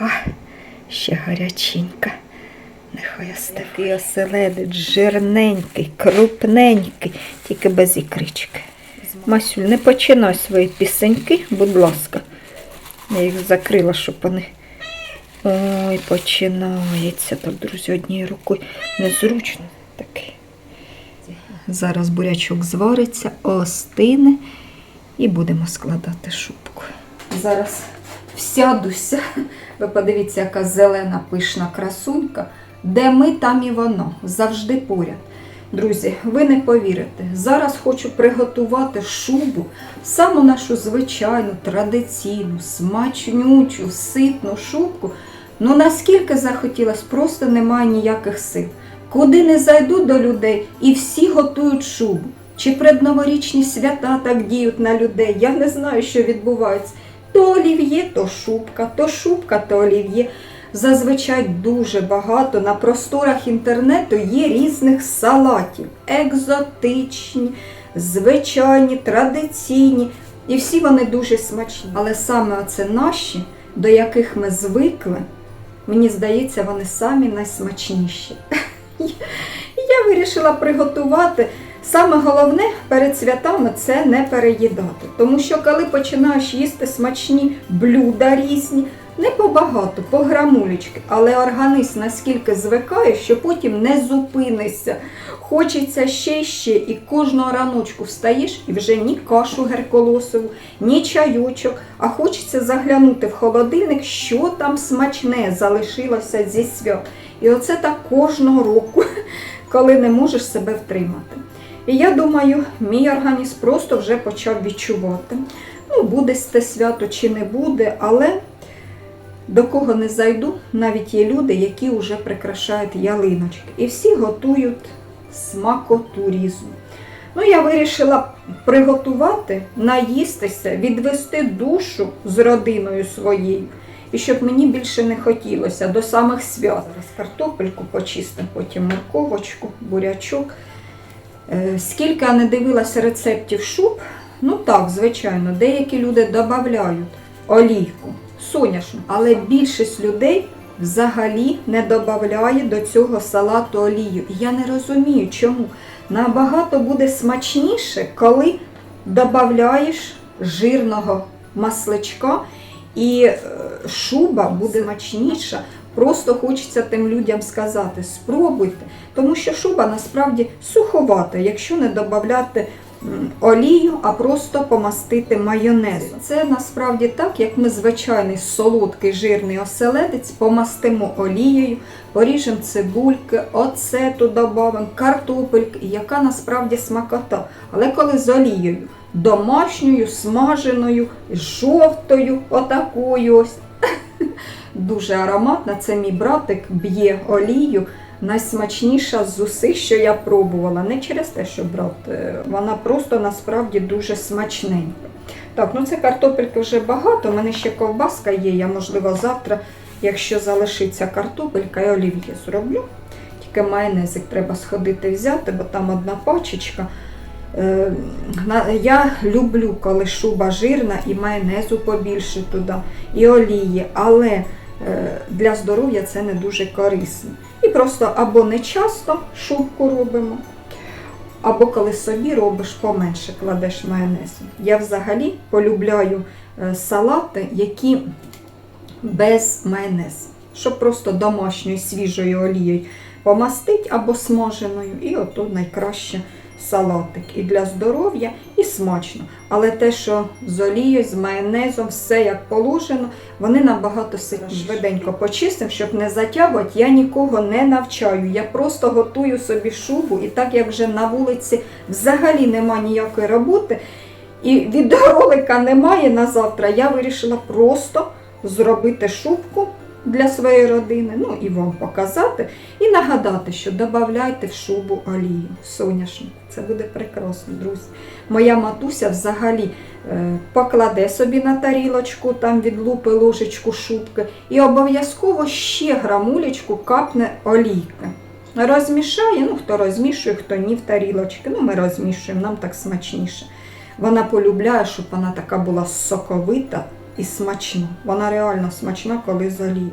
А, ще гаряченька. Нехай остане. Такий оселедець, жирненький, крупненький, тільки без ікрички. Масюль, не починай свої пісеньки, будь ласка. Я їх закрила, щоб вони. Ой, починається так, друзі, однією рукою. Незручно такий. Зараз бурячок звариться, остине і будемо складати шубку. Зараз всядуся. Ви подивіться, яка зелена пишна красунька. Де ми, там і воно. Завжди поряд. Друзі, ви не повірите. Зараз хочу приготувати шубу, саму нашу звичайну, традиційну, смачнючу, ситну шубку. Ну наскільки захотілося, просто немає ніяких сил. Куди не зайду до людей, і всі готують шубу. Чи предноворічні свята так діють на людей? Я не знаю, що відбувається. То олів'є, то шубка, то шубка, то олів'є. Зазвичай дуже багато на просторах інтернету є різних салатів. Екзотичні, звичайні, традиційні. І всі вони дуже смачні. Але саме оце наші, до яких ми звикли, мені здається, вони самі найсмачніші. Я вирішила приготувати. Саме головне перед святами це не переїдати. Тому що коли починаєш їсти смачні блюда різні, не побагато, по грамулечки, але організм наскільки звикає, що потім не зупинишся. Хочеться ще ще, і кожного раночку встаєш і вже ні кашу герколосову, ні чайочок, а хочеться заглянути в холодильник, що там смачне залишилося зі свят. І оце так кожного року, коли не можеш себе втримати. І я думаю, мій організм просто вже почав відчувати. Ну, буде це свято чи не буде, але до кого не зайду, навіть є люди, які вже прикрашають ялиночки. І всі готують смакоту різну. Ну, я вирішила приготувати, наїстися, відвести душу з родиною своєю. І щоб мені більше не хотілося до самих свят. Зараз картопельку почистимо, потім морковочку, бурячок. Е, Скільки я не дивилася рецептів шуб, ну так, звичайно, деякі люди додають олійку, соняшну, але більшість людей взагалі не додає до цього салату олію. Я не розумію, чому. Набагато буде смачніше, коли додаєш жирного масличка, і е, шуба буде смачніша. Просто хочеться тим людям сказати, спробуйте, тому що шуба насправді суховата, якщо не додати олію, а просто помастити майонезом. Це насправді так, як ми звичайний солодкий жирний оселедець помастимо олією, поріжемо цибульки, оцету додамо, картопельки, яка насправді смакота. Але коли з олією, домашньою, смаженою, жовтою, отакою ось. Дуже ароматна. Це мій братик б'є олію. Найсмачніша з усіх, що я пробувала. Не через те, що брат, е, вона просто насправді дуже смачненька. Так, ну це картопельки вже багато. У мене ще ковбаска є. Я, можливо, завтра, якщо залишиться картопелька, я олів'є зроблю. Тільки майонезик треба сходити взяти, бо там одна пачечка. Е, Я люблю, коли шуба жирна і майонезу побільше туди, і олії, але для здоров'я це не дуже корисно. І просто або не часто шубку робимо, або коли собі робиш поменше, кладеш майонезу. Я взагалі полюбляю е, салати, які без майонезу, щоб просто домашньою свіжою олією помастить або смаженою, і ото найкраще салатик. І для здоров'я, і смачно. Але те, що з олією, з майонезом, все як положено, вони набагато. Швиденько почистимо, щоб не затягувати, я нікого не навчаю. Я просто готую собі шубу, і так як вже на вулиці взагалі нема ніякої роботи, і відеоролика немає на завтра, я вирішила просто зробити шубку для своєї родини, ну і вам показати, і нагадати, що додавайте в шубу олію соняшну. Це буде прекрасно, друзі. Моя матуся взагалі е, покладе собі на тарілочку, там від лупи ложечку шубки, і обов'язково ще грамулечку капне олійки. Розмішає, ну хто розмішує, хто ні в тарілочки. Ну, ми розмішуємо, нам так смачніше. Вона полюбляє, щоб вона така була соковита, і смачна. Вона реально смачна, коли з олії.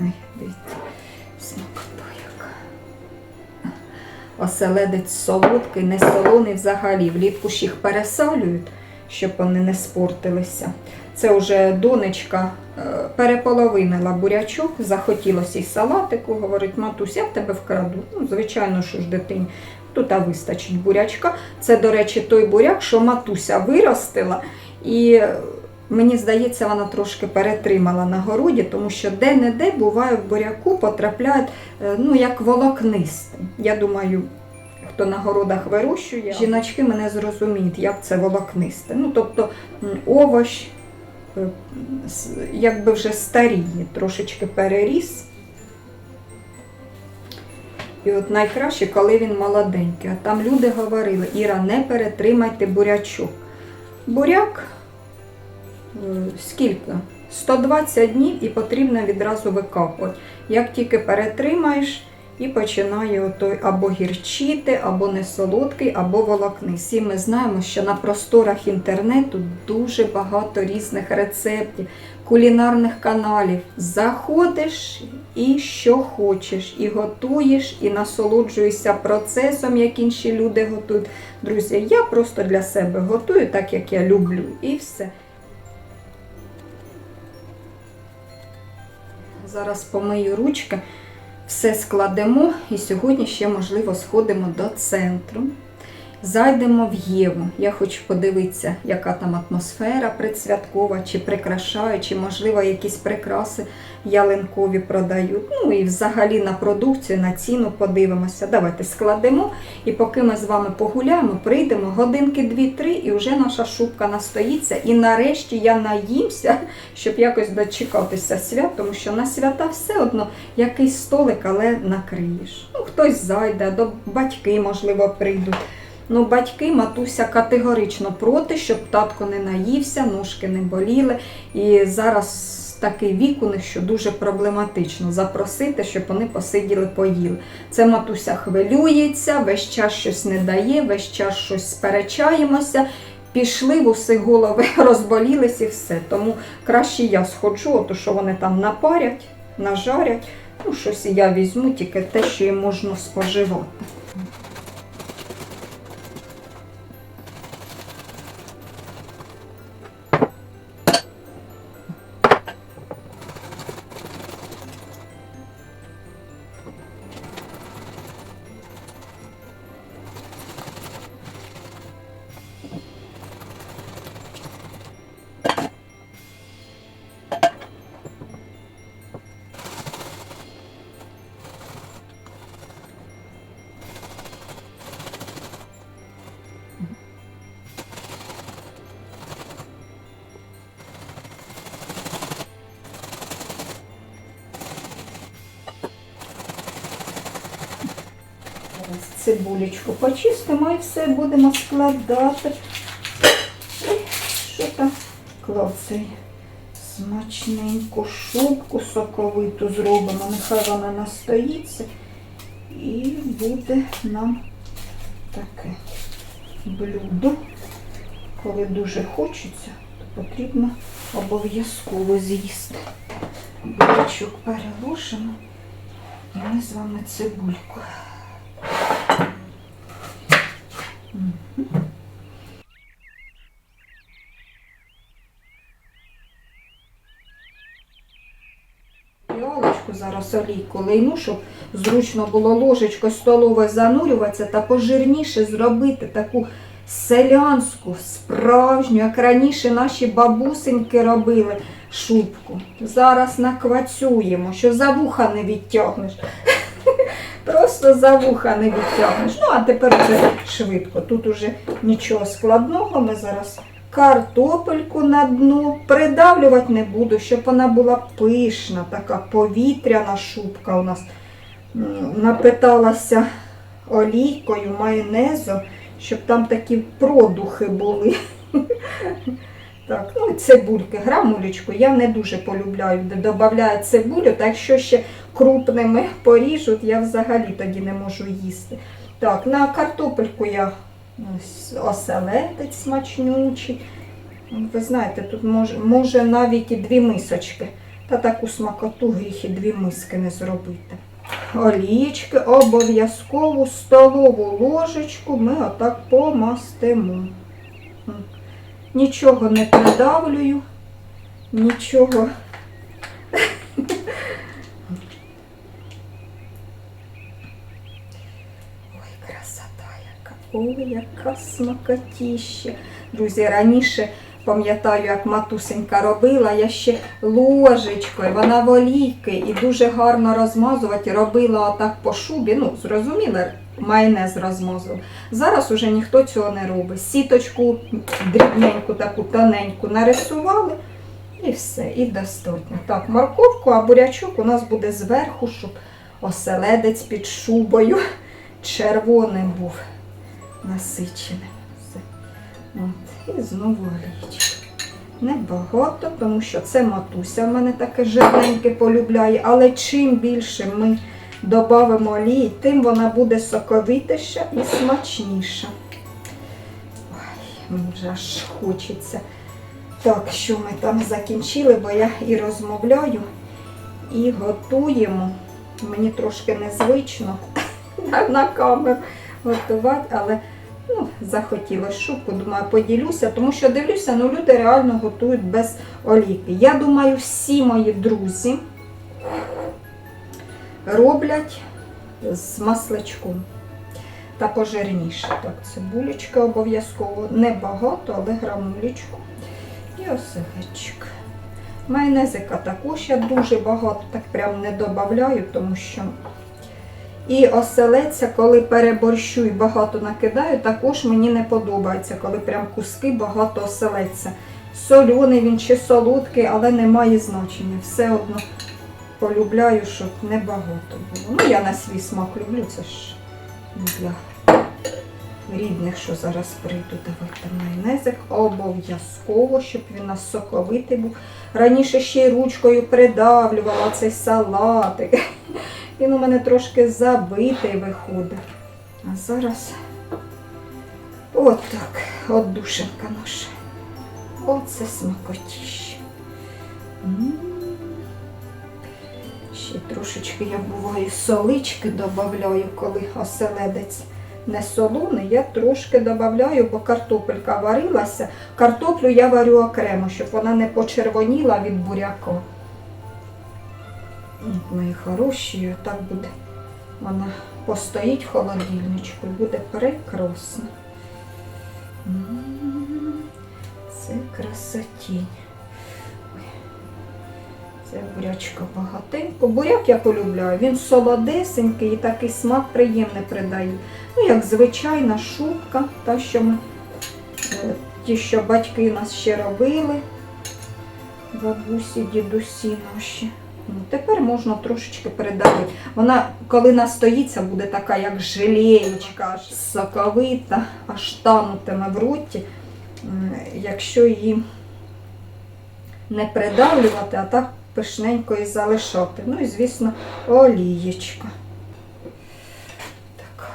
Ай, дивіться, смакота яка. Оселедець солодкий, не солоний взагалі. Влітку ж їх пересолюють, щоб вони не спортилися. Це вже донечка е, переполовинила бурячок, захотілося й салатику. Говорить, матусь, я в тебе вкраду. Ну, звичайно, що ж дитині. Тут а вистачить бурячка. Це, до речі, той буряк, що матуся виростила. І е, мені здається, вона трошки перетримала на городі, тому що де-не-де буває в буряку потрапляють е, ну, як волокнистим. Я думаю, хто на городах вирощує, жіночки мене зрозуміють, як це волокнисте. Ну, тобто овощ е, якби вже старіє, трошечки переріс. І от найкраще, коли він молоденький. А там люди говорили, Іра, не перетримайте бурячок. Буряк скільки? 120 днів і потрібно відразу викапувати. Як тільки перетримаєш, і починає отой або гірчити, або не солодкий, або волокни. Всі ми знаємо, що на просторах інтернету дуже багато різних рецептів, кулінарних каналів. Заходиш і що хочеш, і готуєш, і насолоджуєшся процесом, як інші люди готують. Друзі, я просто для себе готую так, як я люблю, і все. Зараз помию ручки, все складемо і сьогодні ще, можливо, сходимо до центру. Зайдемо в Єву. Я хочу подивитися, яка там атмосфера предсвяткова, чи прикрашають, чи, можливо, якісь прикраси ялинкові продають. Ну і взагалі на продукцію, на ціну подивимося. Давайте складемо. І поки ми з вами погуляємо, прийдемо годинки 2-3, і вже наша шубка настоїться. І нарешті я наїмся, щоб якось дочекатися свят, тому що на свята все одно якийсь столик, але накриєш. Ну, хтось зайде, до батьки, можливо, прийдуть. Ну, батьки, матуся категорично проти, щоб татко не наївся, ножки не боліли. І зараз такий вік у них, що дуже проблематично запросити, щоб вони посиділи, поїли. Це матуся хвилюється, весь час щось не дає, весь час щось сперечаємося. Пішли, в уси голови розболілись і все. Тому краще я сходжу, ото що вони там напарять, нажарять. Ну, щось я візьму, тільки те, що їм можна споживати. Цибулечку почистимо і все будемо складати. Ой, Що там клацає? Смачненьку шубку соковиту зробимо. Нехай вона настоїться. І буде нам таке блюдо. Коли дуже хочеться, то потрібно обов'язково з'їсти. Бурячок переложимо. І ми з вами цибульку. Фіалочку зараз олійку лийну, щоб зручно було ложечкою столовою занурюватися та пожирніше зробити таку селянську, справжню, як раніше наші бабусеньки робили шубку. Зараз наквацюємо, що за вуха не відтягнеш. Просто за вуха не відтягнеш. Ну, а тепер вже швидко. Тут уже нічого складного. Ми зараз картопельку на дно. Придавлювати не буду, щоб вона була пишна, така повітряна шубка у нас. Напиталася олійкою, майонезом, щоб там такі продухи були. Так, ну цибульки, грамулечку. Я не дуже полюбляю, де додають цибулю, так якщо ще крупними поріжуть, я взагалі тоді не можу їсти. Так, на картопельку я оселедець смачнючий. Ви знаєте, тут може, може навіть і дві мисочки. Та таку смакоту гріх і дві миски не зробити. Олієчки обов'язкову столову ложечку ми отак помастимо. Нічого не придавлюю, нічого. Ой, красота яка. Ой, яка смакотіща. Друзі, раніше пам'ятаю, як матусенька робила, я ще ложечкою, вона в олійки і дуже гарно розмазувати, робила отак по шубі. Ну, зрозуміли, майонез розмазував. Зараз уже ніхто цього не робить. Сіточку дрібненьку, таку тоненьку нарисували. І все, і достатньо. Так, морковку, а бурячок у нас буде зверху, щоб оселедець під шубою червоним був насиченим. Все. От. І знову олійчик. Небагато, тому що це матуся в мене таке жирненьке полюбляє, але чим більше ми додамо олії, тим вона буде соковитіша і смачніша. Ой, вже аж хочеться. Так, що ми там закінчили, бо я і розмовляю, і готуємо. Мені трошки незвично на- камеру готувати, але ну, захотілося шубку, думаю, поділюся, тому що дивлюся, ну люди реально готують без олійки. Я думаю, всі мої друзі роблять з масличком та пожирніше. Так, цибулечка обов'язково небагато, але грамулечку. І оселедчик. Майонезика також я дуже багато так прям не додаю, тому що і оселедця, коли переборщу і багато накидаю, також мені не подобається, коли прям куски багато оселедця. Соляний він чи солодкий, але не має значення. Все одно полюбляю, щоб не багато було. Ну, я на свій смак люблю, це ж для рідних, що зараз прийду давати майонезик. Обов'язково, щоб він нас соковитий був. Раніше ще й ручкою придавлювала цей салатик. Він у мене трошки забитий виходить. А зараз от так, от душенька наша. Оце смакотіще. Ще трошечки я буває солички додаю, коли оселедець не солоний, я трошки додаю, бо картопелька варилася. Картоплю я варю окремо, щоб вона не почервоніла від буряка. От мої хороші, так буде. Вона постоїть в холодильничку буде прекрасно. Це красотінь. Це бурячка багатенько. Буряк я полюбляю. Він солодесенький і такий смак приємний придає. Ну, як звичайна шубка, та, що ми, е, ті, що батьки нас ще робили, бабусі, дідусі наші. Ну, тепер можна трошечки передавити. Вона, коли настоїться, буде така, як желеєчка, соковита, аж танутиме в роті, якщо її не придавлювати, а так пишненько і залишати. Ну і, звісно, олієчка. Так.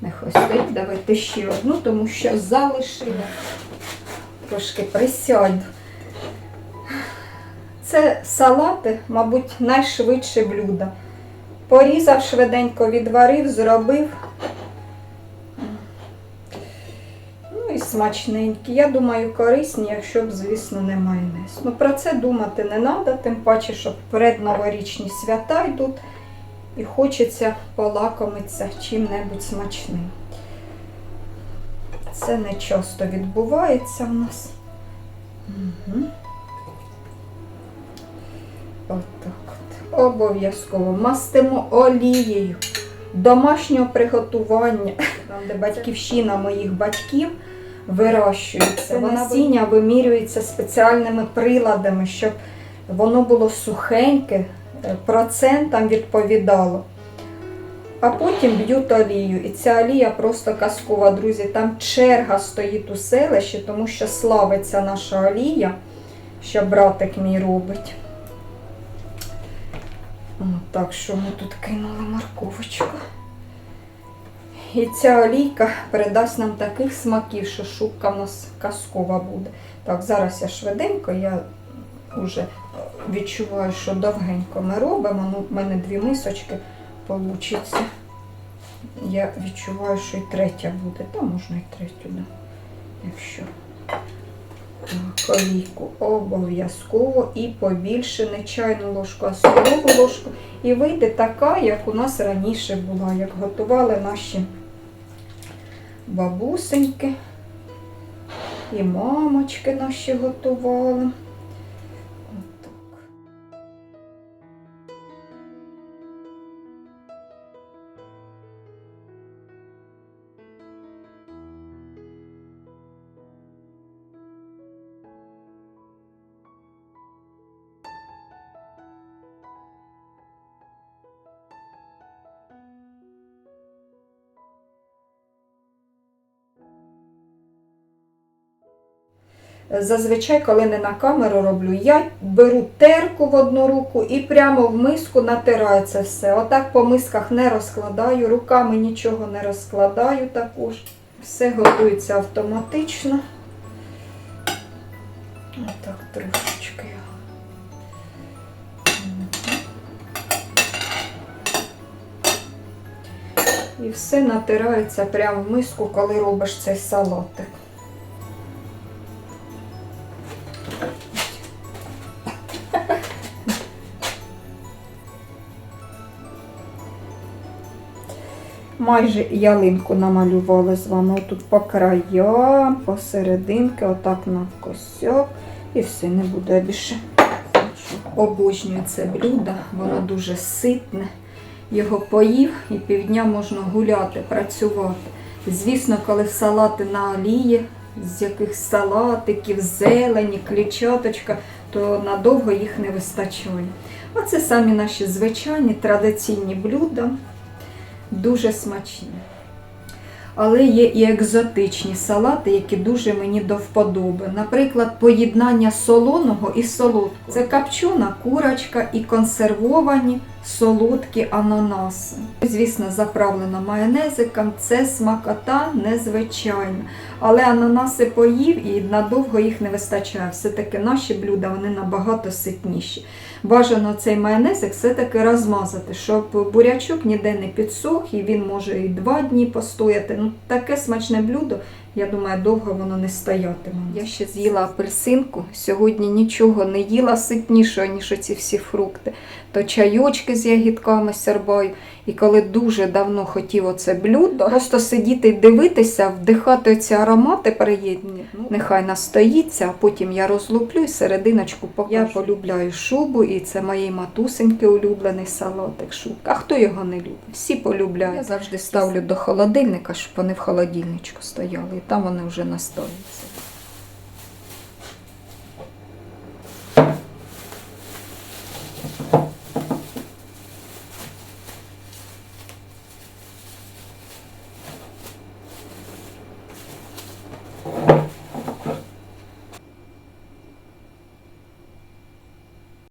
Нехай стоїть, давайте ще одну, тому що залишила. Трошки присяду. Це салати, мабуть, найшвидше блюдо. Порізав швиденько, відварив, зробив. Ну і смачненькі. Я думаю, корисні, якщо б, звісно, не майонез. Ну про це думати не треба, тим паче, що передноворічні свята йдуть і хочеться полакомитися чим-небудь смачним. Це не часто відбувається в нас. Угу. Отак от. Обов'язково мастимо олією домашнього приготування, там, де батьківщина моїх батьків вирощується. Вона насіння вимірюється спеціальними приладами, щоб воно було сухеньке, е, процентам відповідало. А потім б'ють олію. І ця олія просто казкова, друзі. Там черга стоїть у селищі, тому що славиться наша олія, що братик мій робить. О, так, що ми тут кинули морковочку. І ця олійка передасть нам таких смаків, що шубка в нас казкова буде. Так, зараз я швиденько, я вже відчуваю, що довгенько ми робимо. Ну, в мене дві мисочки вийде. Я відчуваю, що і третя буде. Та можна і третю, да. якщо. Так, олійку обов'язково і побільше не чайну ложку, а столову ложку. І вийде така, як у нас раніше була, як готували наші бабусеньки. І мамочки наші готували. Зазвичай, коли не на камеру роблю, я беру терку в одну руку і прямо в миску натираю це все. Отак по мисках не розкладаю, руками нічого не розкладаю також. Все готується автоматично. Отак трошечки. І все натирається прямо в миску, коли робиш цей салатик. Майже ялинку намалювали з вами. Отут по краям, посерединки, отак навкосяк. І все, не буде більше. Обожнюю це блюдо, воно дуже ситне. Його поїв і півдня можна гуляти, працювати. Звісно, коли салати на олії, з якихось салатиків, зелені, клітчаточка, то надовго їх не вистачає. А це самі наші звичайні традиційні блюда дуже смачні. Але є і екзотичні салати, які дуже мені до вподоби. Наприклад, поєднання солоного і солодкого. Це капчуна, курочка і консервовані солодкі ананаси. Звісно, заправлена майонезиком, це смакота незвичайна. Але ананаси поїв і надовго їх не вистачає. Все-таки наші блюда вони набагато ситніші. Бажано цей майонезик все-таки розмазати, щоб бурячок ніде не підсох, і він може і два дні постояти. Ну, таке смачне блюдо, я думаю, довго воно не стоятиме. Я ще з'їла апельсинку. Сьогодні нічого не їла ситнішого, ніж оці всі фрукти. То чайочки з ягідками сярбаю. І коли дуже давно хотів оце блюдо, просто сидіти і дивитися, вдихати ці аромати приємні. Ну, нехай настоїться, а потім я розлуплю і серединочку покажу. Я полюбляю шубу, і це моєї матусеньки улюблений салатик шубка. А хто його не любить? Всі полюбляють. Я завжди ставлю до холодильника, щоб вони в холодильничку стояли, і там вони вже настоються.